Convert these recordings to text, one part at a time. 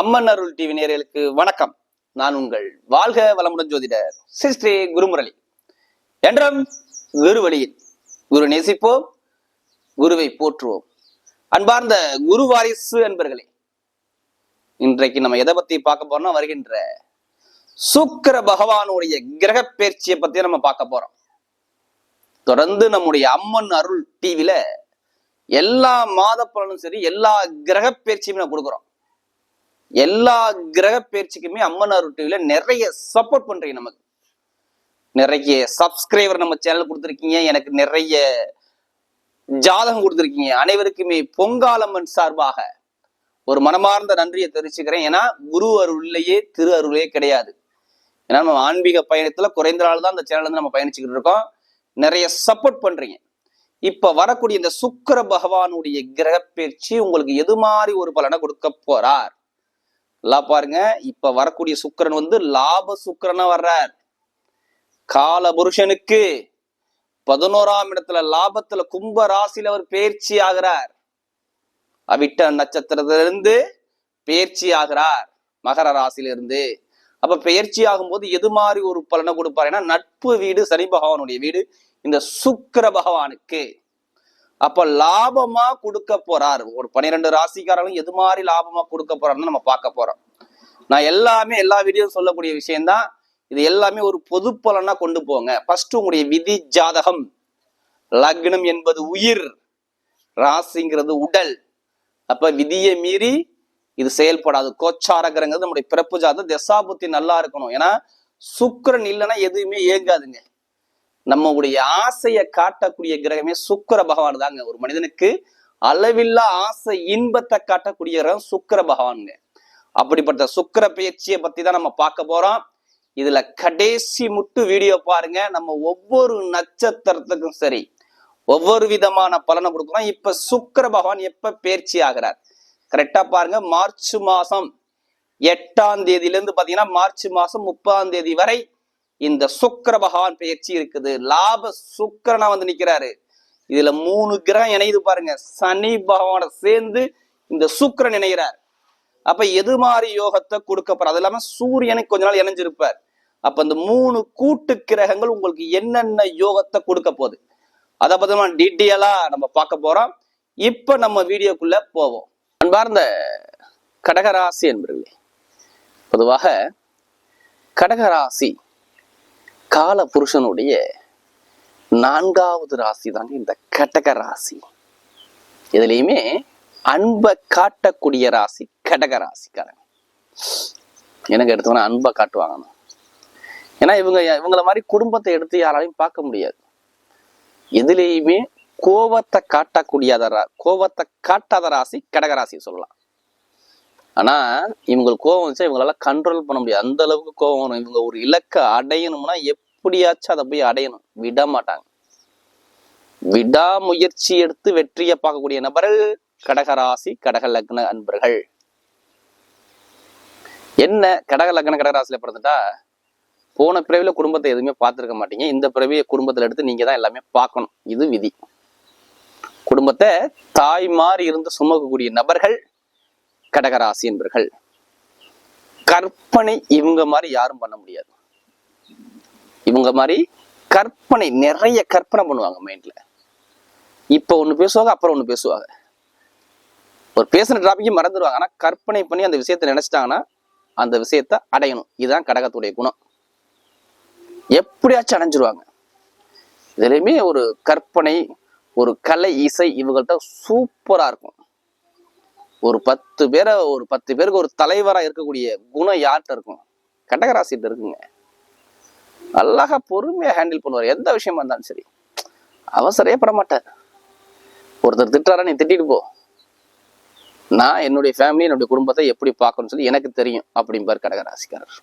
அம்மன் அருள் TV நேயர்களுக்கு வணக்கம். நான் உங்கள் வாழ்க வளமுடன் ஜோதிடர் ஸ்ரீ ஸ்ரீ குருமுரளி. என்றும் குரு வழியில் குரு நேசிப்போம் குருவை போற்றுவோம். அன்பார்ந்த குரு வாரிசு என்பர்களே இன்றைக்கு நம்ம எதை பத்தி பார்க்க போறோம்னா வருகின்ற சுக்கிர பகவானுடைய கிரக பயிற்சியை பத்தி நம்ம பார்க்க போறோம். தொடர்ந்து நம்முடைய அம்மன் அருள் டிவில எல்லா மாத பலனும் சரி எல்லா கிரக பயிற்சியுமே நம்ம கொடுக்குறோம். எல்லா கிரக பயிற்சிக்குமே அம்மன் அருள் நிறைய சப்போர்ட் பண்றீங்க நமக்கு. நிறைய சப்ஸ்கிரைபர் நம்ம சேனல் கொடுத்துருக்கீங்க. எனக்கு நிறைய ஜாதகம் கொடுத்துருக்கீங்க. அனைவருக்குமே பொங்காலம்மன் சார்பாக ஒரு மனமார்ந்த நன்றியை தெரிவிச்சுக்கிறேன். ஏன்னா குரு அருள்லையே திரு அருளே கிடையாது. ஏன்னா நம்ம ஆன்மீக பயணத்துல குறைந்த நாள் தான் அந்த சேனல் வந்து நம்ம பயணிச்சுக்கிட்டு இருக்கோம். நிறைய சப்போர்ட் பண்றீங்க. இப்ப வரக்கூடிய இந்த சுக்கிர பகவானுடைய கிரக பயிற்சி உங்களுக்கு எது மாதிரி ஒரு பலனை கொடுக்க போறார்? நல்லா பாருங்க. இப்ப வரக்கூடிய சுக்கிரன் வந்து லாப சுக்கரனா வர்றார். கால புருஷனுக்கு பதினோராம் இடத்துல லாபத்துல கும்ப ராசியில அவர் பயிற்சி ஆகிறார். அவிட்ட நட்சத்திரத்திலிருந்து பயிற்சி ஆகிறார். மகர ராசியிலிருந்து. அப்ப பெயர்ச்சி ஆகும்போது எது மாதிரி ஒரு பலனை கொடுப்பார்? ஏன்னா நட்பு வீடு சனி பகவானுடைய வீடு. இந்த சுக்கிர பகவானுக்கு. அப்ப லாபமா கொடுக்க போறார். ஒரு பன்னிரெண்டு ராசிக்காரங்களும் எது மாதிரி லாபமா கொடுக்க போறாருன்னு நம்ம பார்க்க போறோம். நான் எல்லாமே எல்லா வீடியோ சொல்லக்கூடிய விஷயம்தான். இது எல்லாமே ஒரு பொது பலனா கொண்டு போங்க. ஃபர்ஸ்ட் உங்களுடைய விதி ஜாதகம். லக்னம் என்பது உயிர். ராசிங்கிறது உடல். அப்ப விதியை மீறி இது செயல்படாது. கோச்சாரகரங்கிறது நம்முடைய பிறப்பு ஜாதகம். தசாபுத்தி நல்லா இருக்கணும். ஏன்னா சுக்கரன் இல்லைன்னா எதுவுமே இயங்காதுங்க. நம்மளுடைய ஆசையை காட்டக்கூடிய கிரகமே சுக்கிர பகவான் தாங்க. ஒரு மனிதனுக்கு அளவில்லா ஆசை இன்பத்தை காட்டக்கூடிய கிரகம் சுக்கிர பகவானுங்க. அப்படிப்பட்ட சுக்கிர பயிற்சியை பத்தி தான் நம்ம பார்க்க போறோம். இதுல கடைசி முட்டு வீடியோ பாருங்க. நம்ம ஒவ்வொரு நட்சத்திரத்துக்கும் சரி ஒவ்வொரு விதமான பலனை கொடுக்குறோம். இப்ப சுக்கிர பகவான் எப்ப பயிற்சி ஆகிறார்? கரெக்டா பாருங்க. மார்ச் மாசம் எட்டாம் தேதியிலிருந்து பாத்தீங்கன்னா மார்ச் மாசம் முப்பதாம் தேதி வரை இந்த சுக்கர பகவான் பயிற்சி இருக்குது. லாப சுக்கரனா வந்து நிக்கிறாரு. இதுல மூணு கிரகம் இணையுது பாருங்க. சனி பகவான சேர்ந்து இந்த சுக்கரன் இணைகிறார் அப்ப எது மாதிரி யோகத்தை கொடுக்க அது இல்லாம சூரியனுக்கு கொஞ்ச நாள் இணைஞ்சிருப்பார். அப்ப இந்த மூணு கூட்டு கிரகங்கள் உங்களுக்கு என்னென்ன யோகத்தை கொடுக்க போகுது? அதை பத்தி டீட்டெயிலா நம்ம பார்க்க போறோம். இப்ப நம்ம வீடியோக்குள்ள போவோம். அன்பார்ந்த கடகராசி என்பர்களே பொதுவாக கடகராசி கால புருஷனுடைய நான்காவது ராசி தாங்க இந்த கடக ராசி. இதுலேயுமே அன்பை காட்டக்கூடிய ராசி கடக ராசிக்காரங்க. எனக்கு எடுத்தோன்னா அன்பை காட்டுவாங்க ஏன்னா இவங்க இவங்கள மாதிரி குடும்பத்தை எடுத்து யாராலையும் பார்க்க முடியாது. எதுலேயுமே கோபத்தை காட்டக்கூடியத கோபத்தை காட்டாத ராசி கடகராசி சொல்லலாம். ஆனா இவங்களுக்கு கோவம் வந்துச்சா இவங்களால கண்ட்ரோல் பண்ண முடியாது. அந்த அளவுக்கு கோபம் வரும். இவங்க ஒரு இலக்கை அடையணும்னா எப்படியாச்சும் அதை போய் அடையணும். விட மாட்டாங்க. விடாமுயற்சி எடுத்து வெற்றியை பார்க்கக்கூடிய நபர்கள் கடகராசி கடக லக்ன அன்பர்கள். என்ன? கடக லக்ன கடகராசியில பிறந்துட்டா போன பிறவில குடும்பத்தை எதுவுமே பார்த்துருக்க மாட்டீங்க. இந்த பிறவியை குடும்பத்தில் எடுத்து நீங்க தான் எல்லாமே பார்க்கணும். இது விதி. குடும்பத்தை தாய் மாறி இருந்து சுமக்கக்கூடிய நபர்கள் கடகராசி என்பர்கள். கற்பனை இவங்க மாதிரி யாரும் பண்ண முடியாது. இவங்க மாதிரி கற்பனை நிறைய கற்பனை பண்ணுவாங்க மைண்ட்ல இப்ப ஒண்ணு பேசுவாங்க அப்புறம் ஒண்ணு பேசுவாங்க. ஒரு பேசுன டாபிக்கை மறந்துடுவாங்க ஆனா கற்பனை பண்ணி அந்த விஷயத்த நினைச்சிட்டாங்கன்னா அந்த விஷயத்த அடையணும். இதுதான் கடகத்துடைய குணம். எப்படியாச்சும் அடைஞ்சிருவாங்க. இதுலையுமே ஒரு கற்பனை ஒரு கலை இசை இவங்கள்ட்ட சூப்பரா இருக்கும். ஒரு பத்து பேரை ஒரு பத்து பேருக்கு ஒரு தலைவரா இருக்கக்கூடிய குணம் யார்கிட்ட இருக்கும்? கடகராசிட்ட இருக்குங்க. அழகா பொறுமையா ஹேண்டில் பண்ணுவார். எந்த விஷயமா இருந்தாலும் சரி. அவசரையே பட மாட்டார். ஒருத்தர் திட்டாரா நீ திட்டிட்டு போ. நான் என்னுடைய ஃபேமிலி என்னுடைய குடும்பத்தை எப்படி பார்க்கணும்னு சொல்லி எனக்கு தெரியும் அப்படிம்பார் கடகராசிக்காரர்.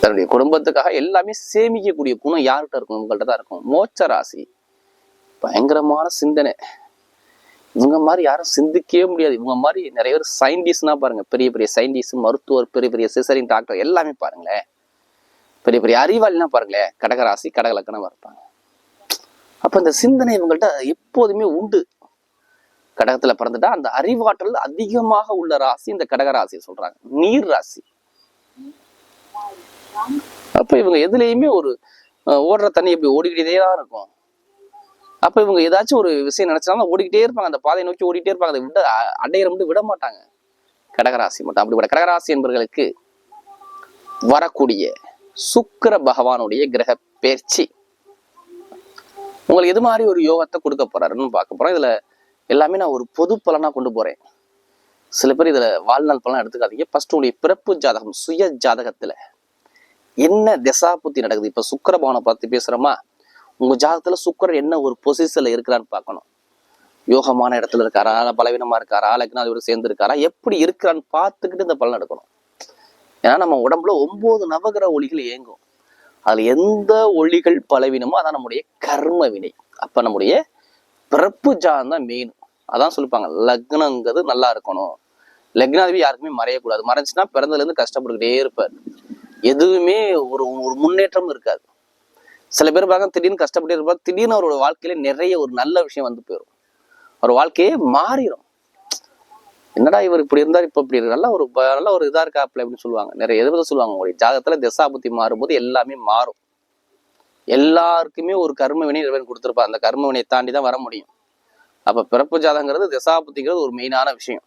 தன்னுடைய குடும்பத்துக்காக எல்லாமே சேமிக்கக்கூடிய குணம் யார்கிட்ட இருக்கும்? உங்கள்கிட்ட தான் இருக்கும். மோட்ச ராசி. பயங்கரமான சிந்தனை. இவங்க மாதிரி யாரும் சிந்திக்கவே முடியாது. இவங்க மாதிரி நிறைய பேர் சயின்டிஸ்ட்னா பாருங்க. பெரிய பெரிய சயின்டிஸ்ட் மருத்துவர் பெரிய பெரிய சிசரின் டாக்டர் எல்லாமே பாருங்களேன். பெரிய பெரிய அறிவாளினா பாருங்களேன். கடகராசி கடகலக்கணமா இருப்பாங்க. அப்ப இந்த சிந்தனை இவங்கள்ட்ட எப்போதுமே உண்டு. கடகத்துல பிறந்துட்டா அந்த அறிவாற்றல் அதிகமாக உள்ள ராசி இந்த கடக ராசியை சொல்றாங்க. நீர் ராசி. அப்ப இவங்க எதுலேயுமே ஒரு ஓடுற தண்ணி எப்படி ஓடிக்கிட்டே தான் இருக்கும். அப்ப இவங்க ஏதாச்சும் ஒரு விஷயம் நினைச்சாலும் ஓடிக்கிட்டே இருப்பாங்க. அந்த பாதையை நோக்கி ஓடிக்கிட்டே இருப்பாங்க. அதை விட அடையிற மட்டும் விட மாட்டாங்க. கடகராசி மட்டும். அப்படிப்பட்ட கடகராசி என்பவர்களுக்கு வரக்கூடிய சுக்கர பகவானுடைய கிரக பேர்ச்சி. உங்களுக்கு எது மாதிரி ஒரு யோகத்தை கொடுக்க போறாருன்னு பார்க்க போறோம். இதுல எல்லாமே நான் ஒரு பொது பலனா கொண்டு போறேன். சில பேர் இதுல வாழ்நாள் பலன் எடுத்துக்காதீங்க. ஃபர்ஸ்ட் உங்களுடைய பிறப்பு ஜாதகம் சுய ஜாதகத்துல என்ன திசா புத்தி நடக்குது? இப்ப சுக்கர பகவானை பார்த்து பேசுறோமா? உங்க ஜாதகத்துல சுக்கிரன் என்ன ஒரு பொசிஷன்ல இருக்கிறான்னு பார்க்கணும். யோகமான இடத்துல இருக்காரா? பலவீனமா இருக்காரா? லக்னாதிபதி சேர்ந்து இருக்காரா? எப்படி இருக்கிறான்னு பார்த்துக்கிட்டு இந்த பலன் எடுக்கணும் ஏன்னா நம்ம உடம்புல ஒன்பது நவகிரக ஒளிகள் இயங்கும். அதுல எந்த ஒளிகள் பலவீனமோ அதான் நம்முடைய கர்ம வினை. அப்ப நம்முடைய பிறப்பு ஜாதம் தான் மெயின் அதான் சொல்லிப்பாங்க லக்னங்கிறது நல்லா இருக்கணும். லக்னாதிபதி யாருக்குமே மறையக்கூடாது. மறைஞ்சுன்னா பிறந்ததுலேருந்து கஷ்டப்பட்டுக்கிட்டே இருப்பார். எதுவுமே ஒரு ஒரு முன்னேற்றமும் இருக்காது. சில பேர் பார்க்க திடீர்னு கஷ்டப்பட்டு இருப்பாங்க திடீர்னு அவரோட வாழ்க்கையில நிறைய ஒரு நல்ல விஷயம் வந்து போயிடும் அவர் வாழ்க்கையே மாறிடும் என்னடா இவர் இப்படி இருந்தார் இப்ப இப்படி இருக்கு? ஒரு நல்ல ஒரு இதா இருக்காப்ல அப்படின்னு சொல்லுவாங்க. நிறைய எதிர்ப்பு சொல்லுவாங்க? உங்களுடைய ஜாதகத்தில் திசாபுத்தி மாறும்போது எல்லாமே மாறும். எல்லாருக்குமே ஒரு கர்ம வினை இறைவன் கொடுத்திருப்பா அந்த கர்ம வினையை தாண்டி தான் வர முடியும். அப்ப பிறப்பு ஜாதகங்கிறது திசாபுத்திங்கிறது ஒரு மெயினான விஷயம்.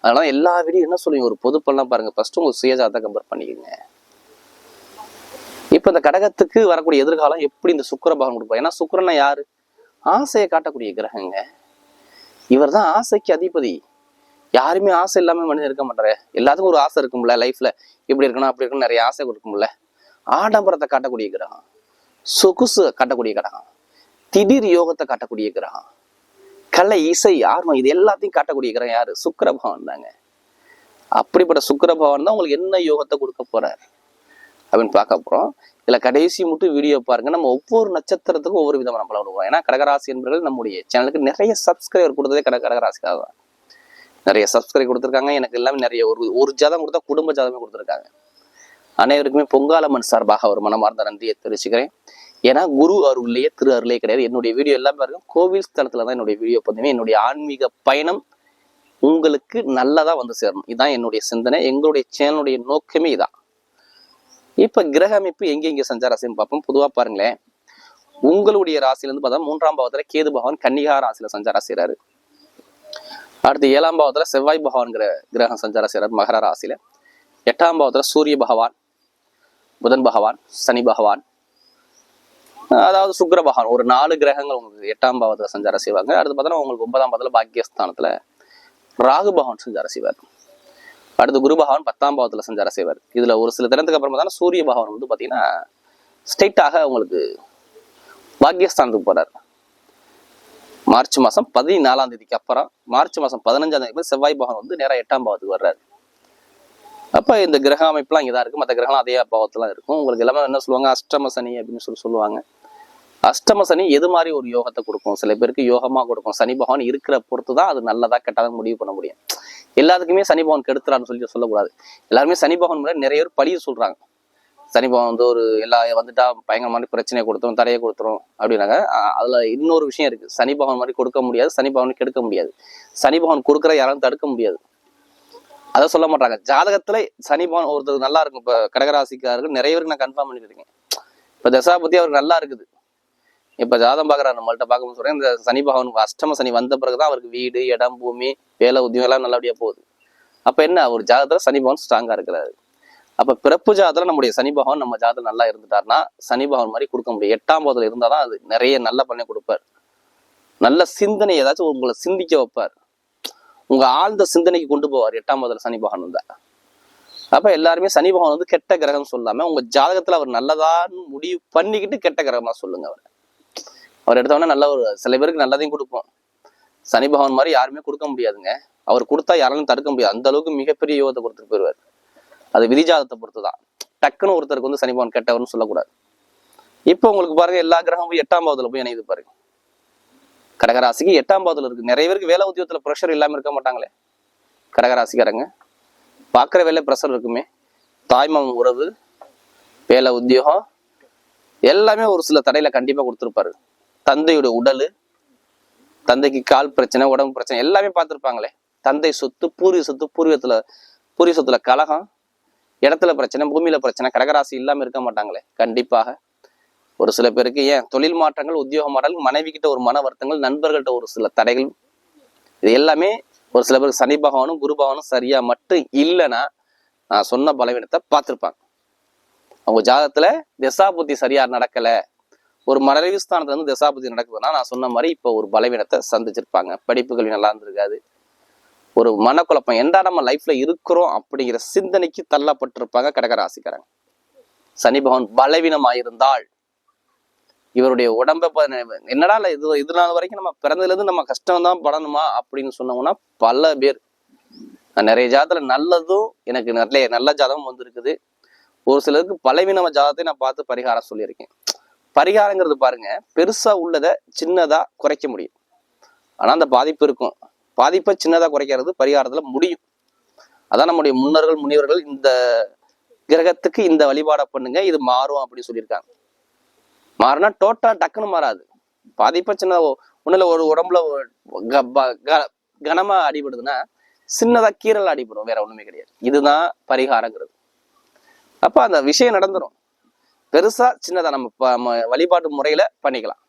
அதனால எல்லா வீடியும் என்ன சொல்லுவீங்க? ஒரு பொதுப்பெல்லாம் பாருங்க. ஃபர்ஸ்ட் உங்க சுய ஜாதகம் கம்பேர் பண்ணிக்கோங்க. இப்போ இந்த கடகத்துக்கு வரக்கூடிய எதிர்காலம் எப்படி இந்த சுக்கர பகவான் கொடுப்போம் ஏன்னா சுக்கிரனா யாரு? ஆசையை காட்டக்கூடிய கிரகங்க. இவர் தான் ஆசைக்கு அதிபதி. யாருமே ஆசை இல்லாமல் மனிதன் இருக்க மாட்டாரு. எல்லாத்துக்கும் ஒரு ஆசை இருக்கும்ல லைஃப்ல. இப்படி இருக்கணும் அப்படி இருக்கணும் நிறைய ஆசை இருக்கும்ல. ஆடம்பரத்தை காட்டக்கூடிய கிரகம். சொகுசு காட்டக்கூடிய கிரகம். திடீர் யோகத்தை காட்டக்கூடிய கிரகம். கலை இசை ஆர்வம் இது எல்லாத்தையும் காட்டக்கூடிய கிரகம் யாரு? சுக்கிர பகவான் தாங்க. அப்படிப்பட்ட சுக்கர பகவான் தான் உங்களுக்கு என்ன யோகத்தை கொடுக்க போறாரு? அப்படின்னு பார்க்க போகிறோம் இதில் கடைசி மட்டும் வீடியோ பாருங்க. நம்ம ஒவ்வொரு நட்சத்திரத்துக்கும் ஒவ்வொரு விதமான பலன் கொடுக்குறோம் ஏன்னா கடகராசி என்பவர்கள் நம்முடைய சேனலுக்கு நிறைய சப்ஸ்கிரைபர் கொடுத்ததே கட கடகராசிக்காக தான். நிறைய சப்ஸ்கிரைப் கொடுத்துருக்காங்க. எனக்கு எல்லாமே நிறைய ஒரு ஒரு ஜாதம் கொடுத்தா குடும்ப ஜாதமே கொடுத்துருக்காங்க. அனைவருக்குமே பொங்காலம்மன் சார்பாக ஒரு மனமார்ந்த நன்றியை தெரிவிச்சுக்கிறேன். ஏன்னா குரு அருள்லேயே திரு அருளே கிடையாது. என்னுடைய வீடியோ எல்லாமே பாருங்க. கோவில் ஸ்தலத்துல தான் என்னுடைய வீடியோ பார்த்தீங்கன்னா என்னுடைய ஆன்மீக பயணம் உங்களுக்கு நல்லதா வந்து சேரணும். இதுதான் என்னுடைய சிந்தனை. எங்களுடைய சேனலுடைய நோக்கமே இதான். இப்ப கிரக அமைப்பு எங்க எங்க சஞ்சார செய்யும் பார்ப்போம். பொதுவா பாருங்களேன். உங்களுடைய ராசியில இருந்து பார்த்தா மூன்றாம் பாவத்தில் கேது பகவான் கன்னிகா ராசியில் சஞ்சார செய்றாரு. அடுத்து ஏழாம் பாவத்தில் செவ்வாய் பகவான்கிற கிரகம் சஞ்சார செய்றாரு மகர ராசியில. எட்டாம் பாவத்தில் சூரிய பகவான் புதன் பகவான் சனி பகவான் அதாவது சுக்ர பகவான். ஒரு நாலு கிரகங்கள் உங்களுக்கு எட்டாம் பாவத்தில் சஞ்சாரம் செய்வாங்க. அடுத்து பார்த்தோன்னா உங்களுக்கு ஒன்பதாம் பாவத்தில் பாக்கியஸ்தானத்தில் ராகு பகவான் சஞ்சாரம் செய்வார். அடுத்து குரு பகவான் பத்தாம் பாவத்துல சஞ்சார செய்வார். இதுல ஒரு சில தினத்துக்கு அப்புறம் தான் சூரிய பகவான் வந்து பாத்தீங்கன்னா ஸ்ட்ரைட்டாக உங்களுக்கு பாக்கியஸ்தானத்துக்கு போகிறார் மார்ச் மாசம் பதினாலாம் தேதிக்கு அப்புறம் மார்ச் மாசம் பதினஞ்சாம் தேதிக்கு செவ்வாய் பகவான் வந்து நேராக எட்டாம் பாவத்துக்கு வர்றாரு. அப்ப இந்த கிரக அமைப்புலாம் இங்கதான் இருக்கு. மற்ற கிரகம் அதே பாவத்தெலாம் இருக்கும். உங்களுக்கு எல்லாமே என்ன சொல்லுவாங்க? அஷ்டம சனி அப்படின்னு சொல்லி சொல்லுவாங்க. அஷ்டம சனி எது மாதிரி ஒரு யோகத்தை கொடுக்கும்? சில பேருக்கு யோகமா கொடுக்கும். சனி பகவான் இருக்கிற பொறுத்து தான் அது நல்லதா கெட்டதாக முடிவு பண்ண முடியும். எல்லாத்துக்குமே சனி பகவான் கெடுத்துறான்னு சொல்லி சொல்லக்கூடாது. எல்லாருமே சனி பகவான் முறை நிறைய பேர் பழிய சொல்றாங்க. சனி பகவான் வந்து ஒரு எல்லா வந்துட்டா பயங்கரமான பிரச்சனையை கொடுத்துரும் தடையை கொடுத்துரும் அப்படின்னாங்க. அதுல இன்னொரு விஷயம் இருக்கு. சனி பகவான் மாதிரி கொடுக்க முடியாது சனி பகவான் கெடுக்க முடியாது. சனி பகவான் கொடுக்குற யாரும் தடுக்க முடியாது. அதை சொல்ல மாட்டாங்க. ஜாதகத்துல சனி பகவான் ஒருத்தர் நல்லா இருக்கும். இப்ப கடகராசிக்காரர்கள் நிறைய பேருக்கு நான் கன்ஃபார்ம் பண்ணிட்டு இருக்கேன். இப்ப தசாபதி அவருக்கு நல்லா இருக்குது. இப்ப ஜாதம் பார்க்குறாரு நம்மள்ட்ட பார்க்கும்போது சொல்றேன் இந்த சனி பகவான் அஷ்டம சனி வந்த பிறகுதான் அவருக்கு வீடு இடம் பூமி வேலை உத்தியோகம் எல்லாம் நல்லபடியா போகுது. அப்ப என்ன ஒரு ஜாதகத்துல சனி பகவான் ஸ்ட்ராங்கா இருக்கிறாரு. அப்ப பிறப்பு ஜாதத்தில் நம்முடைய சனி பகவான் நம்ம ஜாதகம் நல்லா இருந்துட்டாருன்னா சனி பகவான் மாதிரி கொடுக்க முடியும். எட்டாம் பாவத்துல இருந்தாதான் அது நிறைய நல்ல பண்ணி கொடுப்பார். நல்ல சிந்தனை ஏதாச்சும் உங்களை சிந்திக்க வைப்பார். உங்க ஆழ்ந்த சிந்தனைக்கு கொண்டு போவார் எட்டாம் பாவத்துல சனி பகவான் வந்தா. அப்ப எல்லாருமே சனி பகவான் வந்து கெட்ட கிரகம் சொல்லாம உங்க ஜாதகத்துல அவர் நல்லதான்னு முடிவு பண்ணிக்கிட்டு கெட்ட கிரகமா சொல்லுங்க அவர். அவர் எடுத்தவொடனே நல்ல ஒரு சில பேருக்கு நல்லதையும் கொடுப்போம். சனி பகவான் மாதிரி யாருமே கொடுக்க முடியாதுங்க. அவர் கொடுத்தா யாராலும் தடுக்க முடியாது. அந்த அளவுக்கு மிகப்பெரிய யோகத்தை கொடுத்துட்டு போயிடுவார் அது விதிஜாதத்தை பொறுத்து தான் டக்குன்னு ஒருத்தருக்கு வந்து சனி பகவான் கெட்டவர்னு சொல்லக்கூடாது. இப்போ உங்களுக்கு பாருங்க எல்லா கிரகமும் எட்டாம் பாவத்துல போய் இணையுது பாருங்க. கடகராசிக்கு எட்டாம் பாவத்துல இருக்கு. நிறைய பேருக்கு வேலை உத்தியோகத்துல ப்ரெஷர் இல்லாம இருக்க மாட்டாங்களே. கடகராசிக்காரங்க. பார்க்குற வேலை ப்ரெஷர் இருக்குமே. தாய்மாமன் உறவு வேலை உத்தியோகம் எல்லாமே ஒரு சில தடையில கண்டிப்பா கொடுத்துருப்பாரு. தந்தையோட உடல் தந்தைக்கு கால் பிரச்சனை உடம்பு பிரச்சனை எல்லாமே பார்த்துருப்பாங்களே. தந்தை சொத்து பூர்வீக சொத்து பூர்வீகத்தில் பூர்வீக சொத்துல கலகம் இடத்துல பிரச்சனை பூமியில பிரச்சனை கடகராசி இல்லாமல் இருக்க மாட்டாங்களே. கண்டிப்பாக. ஒரு சில பேருக்கு ஏன் தொழில் மாற்றங்கள் உத்தியோக மாற்றங்கள் மனைவி கிட்ட ஒரு மன வருத்தங்கள் நண்பர்கள்ட்ட ஒரு சில தடைகள் இது எல்லாமே ஒரு சில பேருக்கு சனி பகவானும் குரு பகவானும் சரியா மட்டும் இல்லைன்னா நான் சொன்ன பலவீனத்தை பார்த்துருப்பாங்க. அவங்க ஜாதகத்துல திசாபுத்தி சரியா நடக்கலை. ஒரு மறைவு ஸ்தானத்துல இருந்து தசாபதி நடக்குதுன்னா நான் சொன்ன மாதிரி இப்போ ஒரு பலவீனத்தை சந்திச்சிருப்பாங்க. படிப்புகள் நல்லா இருந்திருக்காது ஒரு மனக்குழப்பம். எந்த நம்ம லைஃப்ல இருக்கிறோம் அப்படிங்கிற சிந்தனைக்கு தள்ளப்பட்டிருப்பாங்க கடகராசிக்காரங்க சனி பகவான் பலவீனமாயிருந்தால் இவருடைய உடம்பை என்னடா இல்ல இது இது நாள் வரைக்கும் நம்ம பிறந்ததுல இருந்து நம்ம கஷ்டம் தான் படணுமா அப்படின்னு சொன்னோம்னா பல பேர். நான் நிறைய ஜாதத்துல நல்லதும் எனக்கு நல்ல நல்ல ஜாதகம் வந்திருக்குது. ஒரு சிலருக்கு பலவீனம ஜாதத்தை நான் பார்த்து பரிகாரம் சொல்லியிருக்கேன். பரிகாரங்கிறது பாருங்க பெருசா உள்ளதை சின்னதா குறைக்க முடியும். ஆனா அந்த பாதிப்பு இருக்கும். பாதிப்பை சின்னதா குறைக்கிறது பரிகாரத்துல முடியும். அதான் நம்முடைய முன்னோர்கள் முனிவர்கள் இந்த கிரகத்துக்கு இந்த வழிபாடை பண்ணுங்க இது மாறும் அப்படின்னு சொல்லியிருக்காங்க. மாறினா டோட்டலா டக்குன்னு மாறாது. பாதிப்பை சின்ன ஒண்ணுல ஒரு உடம்புல க- ப- க- கனமா அடிபடுதுன்னா சின்னதா கீரல் அடிபடும் வேற ஒண்ணுமே கிடையாது. இதுதான் பரிகாரங்கிறது. அப்ப அந்த விஷயம் நடந்துரும். பெருசா சின்னதா நம்ம ப- நம்ம வழிபாட்டு முறையில பண்ணிக்கலாம்.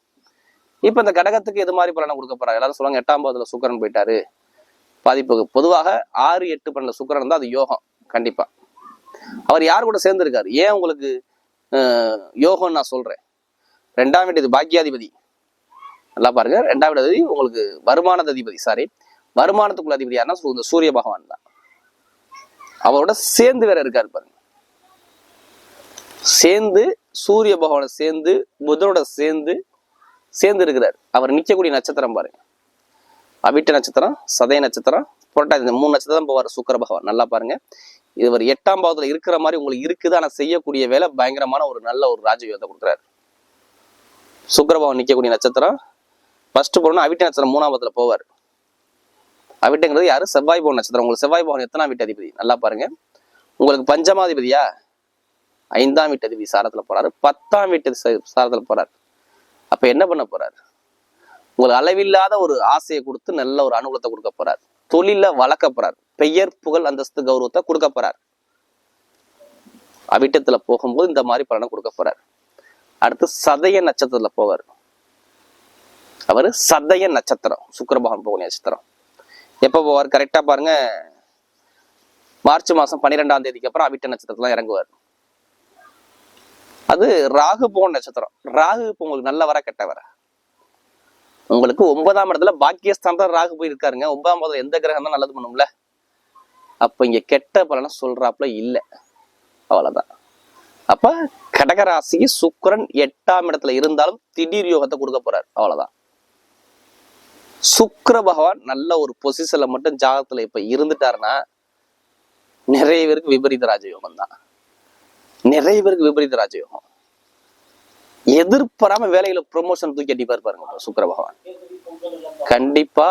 இப்ப இந்த கடகத்துக்கு எது மாதிரி பலனை கொடுக்க போறாங்க? எல்லாரும் சொல்லுவாங்க எட்டாம் பாவத்துல சுக்கரன் போயிட்டாரு. பாதிப்பு பொதுவாக ஆறு எட்டு பன்னெண்டு சுக்கரன் தான் அது யோகம் கண்டிப்பா. அவர் யார் கூட சேர்ந்திருக்காரு? ஏன் உங்களுக்கு யோகம் நான் சொல்றேன். ரெண்டாம் வீட்டு பாக்கியாதிபதி நல்லா பாருங்க. ரெண்டாம் வீடு அதிபதி உங்களுக்கு வருமானத அதிபதி சாரி வருமானத்துக்குள்ள அதிபதி யாருன்னா இந்த சூரிய பகவான் தான். அவரோட சேர்ந்து வேற இருக்காரு பாருங்க. சேர்ந்து சூரிய பகவானை சேர்ந்து புதனோட சேர்ந்து சேர்ந்து இருக்கிறார் அவர் நிற்கக்கூடிய நட்சத்திரம் பாருங்க. அவிட்ட நட்சத்திரம் சதய நட்சத்திரம் புரட்டாதி இந்த மூணு நட்சத்திரம் போவார் சுக்கர பகவான். நல்லா பாருங்க. இவர் எட்டாம் பாவத்தில் இருக்கிற மாதிரி உங்களுக்கு இருக்குது ஆனால் செய்யக்கூடிய வேலை பயங்கரமான ஒரு நல்ல ஒரு ராஜயோகத்தை கொடுக்குறாரு. சுக்கர பகவான் நிற்கக்கூடிய நட்சத்திரம் ஃபர்ஸ்ட் போகணும் அவிட்ட நட்சத்திரம் மூணாம் பாவத்தில் போவார். அவிட்டங்கிறது யாரு? செவ்வாய் பவன் நட்சத்திரம். உங்களுக்கு செவ்வாய் பவன் எத்தனாம் வீட்டு அதிபதி? நல்லா பாருங்க. உங்களுக்கு பஞ்சமாதிபதியா? ஐந்தாம் வீட்டு அதிபதி சாரத்துல போறாரு. பத்தாம் வீட்டு சாரத்தில் சாரத்துல போறாரு. அப்ப என்ன பண்ண போறாரு? உங்களுக்கு அளவில்லாத ஒரு ஆசையை கொடுத்து நல்ல ஒரு அனுகூலத்தை கொடுக்க போறார். தொழில வளர்க்க போறார். பெயர் புகழ் அந்தஸ்து கௌரவத்தை கொடுக்க போறார். அவிட்டத்துல போகும்போது இந்த மாதிரி பலனை கொடுக்க போறார். அடுத்து சதய நட்சத்திரத்துல போவார். அவரு சதய நட்சத்திரம். சுக்கிர பகவான் நட்சத்திரம். எப்ப போவார்? கரெக்டா பாருங்க. மார்ச் மாசம் பன்னிரெண்டாம் தேதிக்கு அப்புறம் அவிட்ட நட்சத்திரத்துல இறங்குவார். அது ராகு போன நட்சத்திரம். ராகு இப்போ உங்களுக்கு நல்ல வர கெட்ட வர. உங்களுக்கு ஒன்பதாம் இடத்துல பாக்கியஸ்தான் தான் ராகு போய் இருக்காருங்க ஒன்பதாம் இடத்துல எந்த கிரகம் தான் நல்லது பண்ணும்ல. அப்ப இங்க கெட்ட பலனை சொல்றாப்புல இல்ல. அவ்வளவுதான். அப்ப கடகராசிக்கு சுக்கரன் எட்டாம் இடத்துல இருந்தாலும் திடீர் யோகத்தை கொடுக்க போறாரு. அவ்வளவுதான். சுக்கர பகவான் நல்ல ஒரு பொசிஷன்ல மட்டும் ஜாகத்துல இப்ப இருந்துட்டாருன்னா நிறைய பேருக்கு விபரீத ராஜயோகம் தான் நிறைய பேருக்கு விபரீத ராஜயோகம். எதிர்பாராம வேலையில ப்ரொமோஷன் தூக்கி அடிப்பார் பாருங்க சுக்கர பகவான். கண்டிப்பா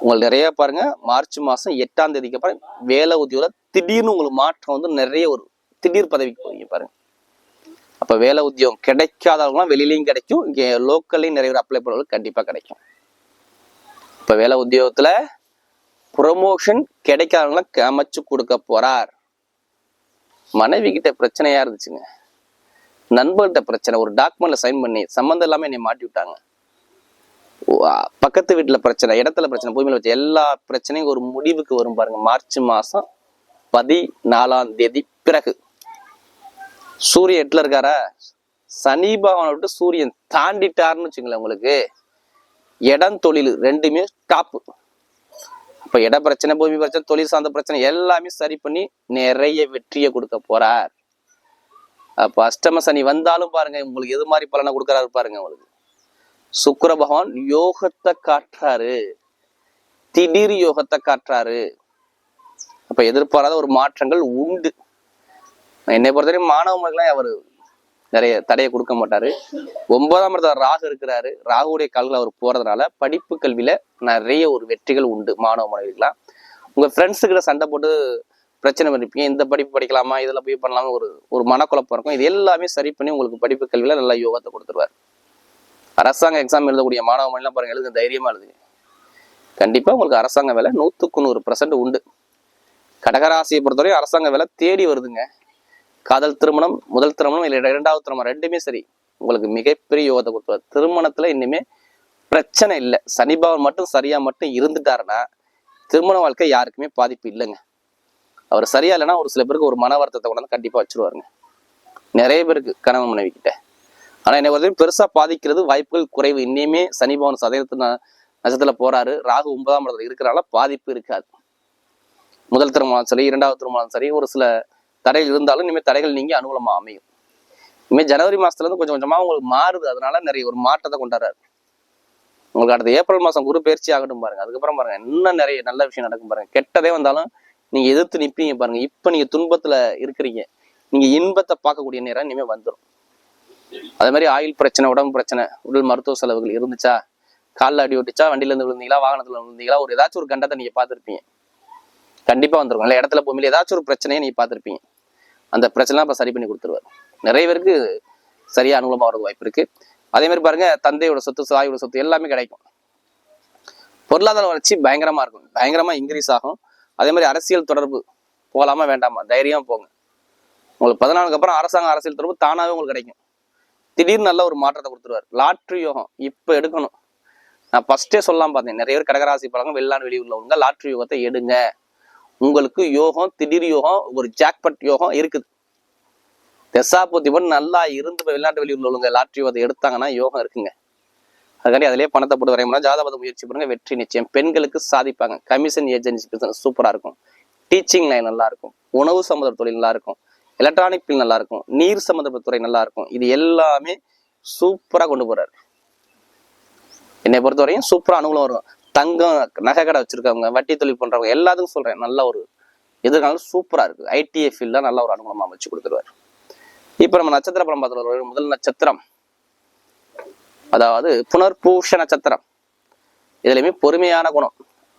உங்களுக்கு நிறைய பாருங்க மார்ச் மாசம் எட்டாம் தேதிக்கு அப்புறம் வேலை உத்தியோக திடீர்னு உங்களுக்கு மாற்றம் வந்து நிறைய ஒரு திடீர் பதவிக்கு போவீங்க பாருங்க. அப்ப வேலை உத்தியோகம் கிடைக்காதவங்களாம் வெளியிலயும் கிடைக்கும் இங்க லோக்கல்லையும் நிறைய பேர் அப்ளை பண்ணுறவங்களுக்கு கண்டிப்பா கிடைக்கும். இப்ப வேலை உத்தியோகத்துல ப்ரொமோஷன் கிடைக்காதவங்களாம் அமைச்சு கொடுக்க போறார். மனைவி கிட்ட பிரச்சனையா இருந்துச்சுங்க. நண்பர்கிட்ட பிரச்சனை ஒரு டாக்குமெண்ட்ல சைன் பண்ணி சம்மந்தம் இல்லாம என்னை மாட்டி விட்டாங்க. பக்கத்து வீட்டுல பிரச்சனை இடத்துல பிரச்சனை பூமியில வச்சு எல்லா பிரச்சனையும் ஒரு முடிவுக்கு வரும் பாருங்க. மார்ச் மாசம் பதினாலாம் தேதி பிறகு. சூரியன் எட்டுல இருக்காரா? சனி பகவானை விட்டு சூரியன் தாண்டிட்டாருன்னு வச்சுங்களேன் உங்களுக்கு. இடம் தொழில் ரெண்டுமே டாப்பு இப்ப இட பிரச்சனை பூமி பிரச்சனை தொழில் சார்ந்த பிரச்சனை எல்லாமே சரி பண்ணி நிறைய வெற்றியை கொடுக்க போறார். அப்ப அஷ்டம சனி வந்தாலும் பாருங்க உங்களுக்கு எது மாதிரி பலனை கொடுக்கறாரு பாருங்க உங்களுக்கு. சுக்கர பகவான் யோகத்தை காட்டுறாரு. திடீர் யோகத்தை காட்டுறாரு. அப்ப எதிர்பாராத ஒரு மாற்றங்கள் உண்டு. என்னை பொறுத்தவரைக்கும் மாணவ மக்கள்லாம் அவர் நிறைய தடையை கொடுக்க மாட்டாரு. ஒன்பதாம் இடத்துல ராகு இருக்கிறாரு. ராகுடைய கால்கள் அவர் போறதுனால படிப்பு கல்வியில நிறைய ஒரு வெற்றிகள் உண்டு மாணவ மாணவிகளாம் உங்க ஃப்ரெண்ட்ஸு கிட்ட சண்டை போட்டு பிரச்சனை பண்ணிருப்பீங்க இந்த படிப்பு படிக்கலாமா? இதில் போய் பண்ணலாமா ஒரு ஒரு மனக்குழப்பம் இருக்கும். இது எல்லாமே சரி பண்ணி உங்களுக்கு படிப்பு கல்வியில நல்லா யோகத்தை கொடுத்துருவார். அரசாங்க எக்ஸாம் எழுதக்கூடிய மாணவ மணிலாம் பாருங்க எழுதுங்க தைரியமா எழுதுங்க. கண்டிப்பா உங்களுக்கு அரசாங்க வேலை நூத்துக்கு நூறு பர்சன்ட் உண்டு. கடகராசியை பொறுத்தவரை அரசாங்க வேலை தேடி வருதுங்க. காதல் திருமணம் முதல் திருமணம் இல்லை இரண்டாவது திருமணம் ரெண்டுமே சரி. உங்களுக்கு மிகப்பெரிய யோகத்தை கொடுத்துருவார். திருமணத்துல இனிமே பிரச்சனை இல்லை. சனிபவன் மட்டும் சரியா மட்டும் இருந்துட்டாருன்னா திருமண வாழ்க்கை யாருக்குமே பாதிப்பு இல்லைங்க. அவர் சரியா இல்லைன்னா ஒரு சில பேருக்கு ஒரு மன வருத்தத்தை கொண்டாந்து கண்டிப்பா வச்சிருவாருங்க. நிறைய பேருக்கு கணவன் மனைவி கிட்ட. ஆனா என்னை பொறுத்தவரைக்கும் பெருசா பாதிக்கிறது வாய்ப்புகள் குறைவு. இன்னையுமே சனிபவன் சதயத்து நட்சத்திரத்துல போறாரு. ராகு ஒன்பதாம் இடத்துல இருக்கிறனால பாதிப்பு இருக்காது. முதல் திருமணம் சரி இரண்டாவது திருமணம் சரி ஒரு சில தடைகள் இருந்தாலும் இனிமேல் தடைகள் நீங்க அனுகூலமா அமையும். இனிமேல் ஜனவரி மாசத்துல இருந்து கொஞ்சம் கொஞ்சமா உங்களுக்கு மாறுது. அதனால நிறைய ஒரு மாற்றத்தை கொண்டாடுறாரு. உங்களுக்கு அடுத்த ஏப்ரல் மாசம் குரு பயிற்சி ஆகட்டும் பாருங்க. அதுக்கப்புறம் பாருங்க இன்னும் நிறைய நல்ல விஷயம் நடக்கும் பாருங்க. கெட்டதே வந்தாலும் நீங்க எதிர்த்து நிற்பீங்க பாருங்க. இப்ப நீங்க துன்பத்துல இருக்கிறீங்க. நீங்க இன்பத்தை பார்க்கக்கூடிய நேரம் இனிமே வந்துடும் அதே மாதிரி ஆயில் பிரச்சனை உடம்பு பிரச்சனை உடல் மருத்துவ செலவுகள் இருந்துச்சா? காலில் அடி ஓட்டிச்சா வண்டியில இருந்து விழுந்தீங்களா வாகனத்துல விழுந்தீங்களா? ஒரு ஏதாச்சும் ஒரு கண்டத்தை நீங்க பார்த்துருப்பீங்க. கண்டிப்பா வந்துருக்கும் இல்லை இடத்துல போகும்போது ஏதாச்சும் ஒரு பிரச்சனையை நீங்க பார்த்துருப்பீங்க. அந்த பிரச்சனை இப்போ சரி பண்ணி கொடுத்துருவாரு. நிறைய பேருக்கு சரியாக அனுகூலமாக வரது வாய்ப்பு இருக்கு. அதே மாதிரி பாருங்க தந்தையோட சொத்து தாயோட சொத்து எல்லாமே கிடைக்கும். பொருளாதார வளர்ச்சி பயங்கரமா இருக்கும். பயங்கரமாக இன்க்ரீஸ் ஆகும். அதே மாதிரி அரசியல் தொடர்பு போகலாமா வேண்டாமா? தைரியம் போங்க. உங்களுக்கு பதினாலுக்கு அப்புறம் அரசாங்க அரசியல் தொடர்பு தானாகவே உங்களுக்கு கிடைக்கும். திடீர்னு நல்ல ஒரு மாற்றத்தை கொடுத்துருவார். லாட்ரி யோகம் இப்போ எடுக்கணும். நான் ஃபஸ்ட்டே சொல்லலாம் பார்த்தேன். நிறைய பேர் கடகராசி பழக்கம் வெளிநாடு வெளியூர்ல லாட்ரி யோகத்தை எடுங்க. உங்களுக்கு யோகம் திடீர் யோகம் ஒரு ஜாக்பட் யோகம் இருக்குது. தெசாபுத்தி நல்லா இருந்து வெளிநாட்டு வெளியூர்ல உள்ளவங்க லாட்ரி அதை எடுத்தாங்கன்னா யோகம் இருக்குங்க. அதுக்காண்டி அதிலே பணத்தை போட்டு வரையணும்னா ஜாதகத்தை முயற்சி பண்ணுங்க வெற்றி நிச்சயம். பெண்களுக்கு சாதிப்பாங்க. கமிஷன் ஏஜென்சி பிசினஸ் சூப்பராக இருக்கும். டீச்சிங் லைன் நல்லா இருக்கும். உணவு சம்மந்த தொழில் நல்லா இருக்கும். எலக்ட்ரானிக் பில் நல்லா இருக்கும். நீர் சம்மந்தப்பட்ட துறை நல்லா இருக்கும். இது எல்லாமே சூப்பராக கொண்டு போறாரு. என்னை பொறுத்தவரையும் சூப்பராக அனுகூலம் வரும். தங்கம் நகை கடை வச்சிருக்கவங்க வட்டி தொழில் பண்றவங்க எல்லாத்துக்கும் சொல்றேன். நல்ல ஒரு எதிர்காலம் சூப்பரா இருக்கு. ஐடிஐ ஃபீல்ட்ல நல்ல ஒரு அனுகூலமா அமைச்சு கொடுத்துருவாரு. இப்ப நம்ம நட்சத்திர படம் பார்த்துட்டு முதல் நட்சத்திரம். அதாவது புனர்பூஷ நட்சத்திரம். இதுலயுமே பொறுமையான குணம்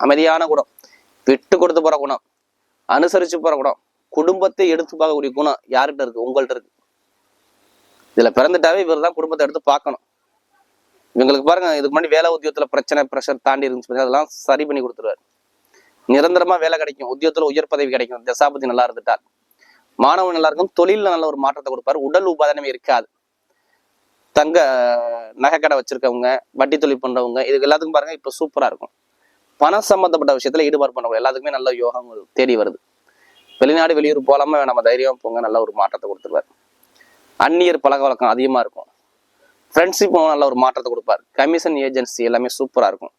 அமைதியான குணம் விட்டு கொடுத்து போற குணம் அனுசரிச்சு போற குணம் குடும்பத்தை எடுத்து பார்க்கக்கூடிய குணம் யார்கிட்ட இருக்கு? உங்கள்கிட்ட இருக்கு. இதுல பிறந்துட்டாவே இவர் தான் குடும்பத்தை எடுத்து பார்க்கணும். இவங்களுக்கு பாருங்க இதுக்கு முன்னாடி வேலை உத்தியோகத்துல பிரச்சனை ப்ரெஷர் தாண்டி இருந்துச்சு அதெல்லாம் சரி பண்ணி கொடுத்துருவாரு. நிரந்தரமா வேலை கிடைக்கும். உத்தியோகத்துல உயர் பதவி கிடைக்கும். தசாபதி நல்லா இருந்துட்டார். மாணவன் நல்லா இருக்கும். தொழில்ல நல்ல ஒரு மாற்றத்தை கொடுப்பாரு. உடல் உபாதனமே இருக்காது. தங்க நகை கடை வச்சிருக்கவங்க வட்டி தொழில் பண்றவங்க இதுக்கு எல்லாத்துக்கும் பாருங்க இப்ப சூப்பரா இருக்கும். பணம் சம்பந்தப்பட்ட விஷயத்துல ஈடுபாடு பண்ணவங்க எல்லாத்துக்குமே நல்ல யோகம் தேடி வருது. வெளிநாடு வெளியூர் போலாம நம்ம தைரியம் போங்க. நல்ல ஒரு மாற்றத்தை கொடுத்துருவாரு. அந்நியர் பழக்க வழக்கம் அதிகமா இருக்கும். ஃப்ரெண்ட்ஷிப் நல்ல ஒரு மாற்றத்தை கொடுப்பாரு. கமிஷன் ஏஜென்சி எல்லாமே சூப்பராக இருக்கும்.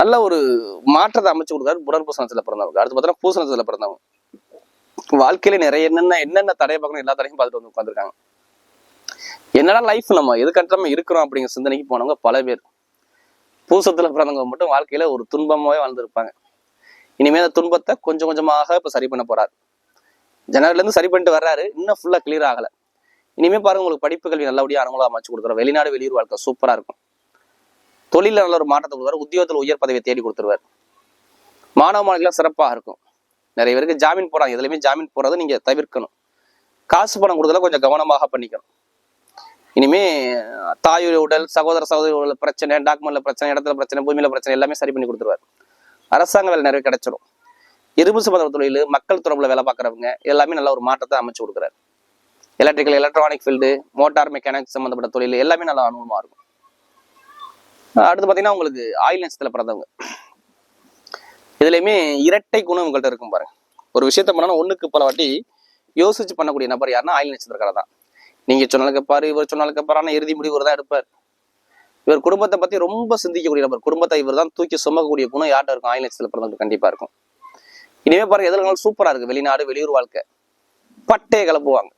நல்ல ஒரு மாற்றத்தை அமைச்சு கொடுக்காரு புடன் பூசணத்தில் பிறந்தவங்க. அடுத்து பார்த்தோன்னா பூசணத்தில் பிறந்தவங்க. வாழ்க்கையில நிறைய என்னென்ன என்னென்ன தடையை பார்க்கணும் எல்லா தடையும் பார்த்துட்டு வந்து உட்காந்துருக்காங்க என்னடா லைஃப் நம்ம? எதுக்கட்ட நம்ம இருக்கிறோம் அப்படிங்கிற சிந்தனைக்கு போனவங்க பல பேர். பூசத்துல பிறந்தவங்க மட்டும் வாழ்க்கையில ஒரு துன்பமாகவே வாழ்ந்திருப்பாங்க. இனிமேல் அந்த துன்பத்தை கொஞ்சம் கொஞ்சமாக இப்போ சரி பண்ண போறாரு. ஜனவரிலேருந்து சரி பண்ணிட்டு வர்றாரு. இன்னும் ஃபுல்லாக கிளியர் ஆகலை. இனிமே பாருங்க உங்களுக்கு படிப்பு கல்வி நல்லபடியாக அனுகூலம் அமைச்சு கொடுத்துருவார் வெளிநாடு வெளியூர் வாழ்க்கை சூப்பராக இருக்கும். தொழிலில் நல்ல ஒரு மாற்றத்தை கொடுத்துருவார் உத்தியோகத்தில் உயர் பதவியை தேடி கொடுத்துருவார். மாணவ மாணவிகளாக சிறப்பாக இருக்கும். நிறைய பேருக்கு ஜாமீன் போறாங்க எதுலையுமே ஜாமீன் போறதை நீங்கள் தவிர்க்கணும். காசு பணம் கொடுத்தல கொஞ்சம் கவனமாக பண்ணிக்கணும். இனிமே தாயுடைய உடல் சகோதர சகோதரி உடல் பிரச்சனை டாக்குமெண்ட்ல பிரச்சனை இடத்துல பிரச்சனை பூமியில பிரச்சனை எல்லாமே சரி பண்ணி கொடுத்துருவார். அரசாங்க வேலை நிறைய கிடைச்சிடும் இரும்பு சம்பந்த தொழில் மக்கள் தொடர்புல வேலை பார்க்குறவங்க எல்லாமே நல்ல ஒரு மாற்றத்தை அமைச்சு கொடுக்குறாரு. Electrical electronic field motor mechanics சம்பந்தப்பட்ட தொழில் எல்லாமே நல்ல அனுபவமா இருக்கும். அடுத்து பார்த்தீங்கன்னா உங்களுக்கு ஆயில் நட்சத்திரத்தில் பிறந்தவங்க இதுலையுமே இரட்டை குணம் உங்கள்கிட்ட இருக்கும் பாருங்க. ஒரு விஷயத்த பண்ணா ஒண்ணுக்கு பல வாட்டி யோசிச்சு பண்ணக்கூடிய நபர் யாருன்னா ஆயில் நட்சத்திரக்காரர் தான். நீங்க சொன்னாலுக்கு பாரு இவர் சொன்னாலுக்கு பாரு ஆனா இறுதி முடிவு தான் எடுப்பார். இவர் குடும்பத்தை பத்தி ரொம்ப சிந்திக்கக்கூடிய நபர் குடும்பத்தை இவர் தான் தூக்கி சுமக்கக்கூடிய குணம் யார்கிட்ட இருக்கும்? ஆயில் நட்சத்திரத்தில் பிறந்தவங்க கண்டிப்பா இருக்கும். இனிமே பாருங்க எதிர்காலம் சூப்பரா இருக்கு. வெளிநாடு வெளியூர் வாழ்க்கை. பட்டையை கிளப்புவாங்க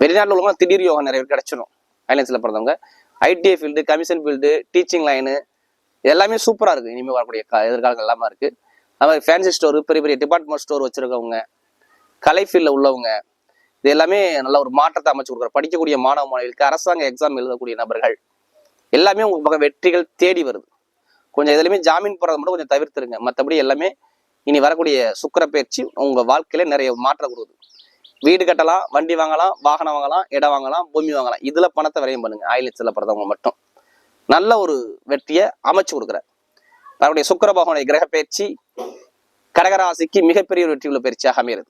வெளிநாட்டில் உள்ளவங்க திடீர் யோகா நிறைய பேர் கிடைச்சிடும் ஐலன்ஸ்ல பிறந்தவங்க. ITI field commission field teaching line எல்லாமே சூப்பராக இருக்குது இனிமேல் வரக்கூடிய எதிர்காலங்கள் எல்லாமே இருக்குது அது மாதிரி ஃபேன்சி ஸ்டோரு பெரிய பெரிய டிபார்ட்மெண்ட் ஸ்டோர் வச்சுருக்கவங்க கலை ஃபீல்டில் உள்ளவங்க இது எல்லாமே நல்ல ஒரு மாற்றத்தை அமைச்சு கொடுக்குற படிக்கக்கூடிய மாணவ மாணவிகளுக்கு அரசாங்க எக்ஸாம் எழுதக்கூடிய நபர்கள் எல்லாமே உங்கள் பக்கம் வெற்றிகள் தேடி வருது. கொஞ்சம் இதுலையுமே ஜாமீன் போடுறத மட்டும் கொஞ்சம் தவிர்த்துருங்க. மற்றபடி எல்லாமே இனி வரக்கூடிய சுக்கர பயிற்சி உங்கள் வாழ்க்கையில நிறைய மாற்றம் கொடுக்குது. வீடு கட்டலாம் வண்டி வாங்கலாம் வாகனம் வாங்கலாம் இடம் வாங்கலாம் பூமி வாங்கலாம். இதுல பணத்தை விரயம் பண்ணுங்க. ஆயில் பிறந்தவங்க மட்டும். நல்ல ஒரு வெற்றியை அமைச்சு கொடுக்குறார். அவருடைய சுக்கர பகவானுடைய கிரக பயிற்சி கடகராசிக்கு மிகப்பெரிய ஒரு வெற்றியுள்ள பயிற்சியாக அமைகிறது.